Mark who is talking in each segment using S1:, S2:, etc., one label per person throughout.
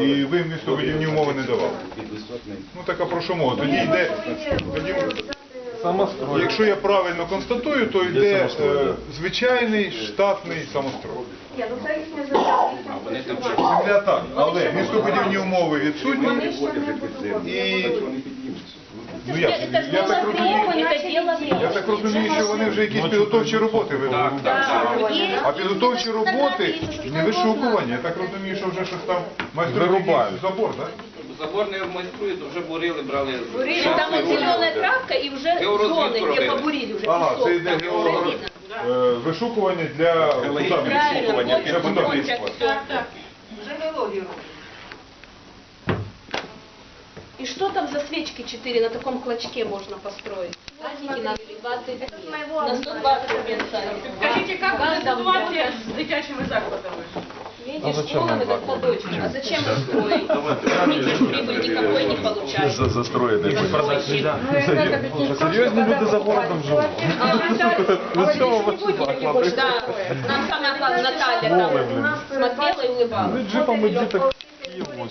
S1: І ви містобудівні умови не давали. Ну так а про що мова? Тоді йде, тоді, якщо я правильно констатую, то йде е, звичайний штатний самострой.
S2: Ні, ну це їхня земля.
S1: Земля так, але містобудівні умови відсутні.
S2: Вони ще не будуть.
S1: І ну як, я так розумію,
S3: требований, это дело
S1: я так розумію, що вони вже якісь підготовчі роботи ведуть. А підготовчі роботи не вишукування. Я так розумію, що вже щось там майструють якийсь забор, так?
S4: Забор не майструють, вже бурили, брали.
S3: Там вот зеленая травка и уже
S4: Георозвідку
S3: зоны, где
S4: робили.
S3: побурили уже
S1: Ага, це йде е, вишукування для.
S3: Правильно,
S1: Для.
S2: Вже геологію.
S3: И что там за свечки 4 на таком клочке можно построить? Праздники на 20 на 120 месяцев.
S5: Скажите, как будет ситуация с дитячими закладами?
S3: Видите, школами как садочки. А зачем их строить? Они же прибыль никакой не получают.
S6: Застроїти.
S2: Серйозні люди за городом живуть.
S3: Да, нам самое главное, Наталья там смотрела и улыбалась.
S2: Джипом і діток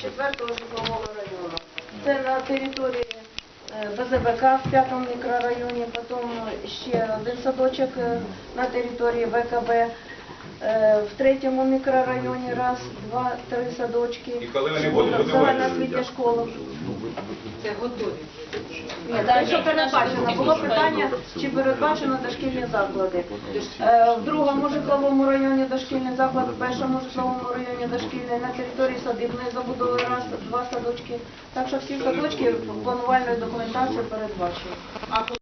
S2: четвертого житлового району. Це на території Е, в п'ятому мікрорайоні, потім ще один садочок е, на території ВКБ. Е, В третьому мікрорайоні раз, два, три садочки.
S1: І коли вони будуть будувати?
S2: освітня школа.
S5: Це готові.
S2: Ні, те, що передбачено. Було питання, чи передбачено дошкільні заклади. Е, В другому житловому районі дошкільний заклад, в першому житловому районі дошкільний, на території садибної забудови раз, два садочки. Так що всі садочки планувальною документацією передбачені.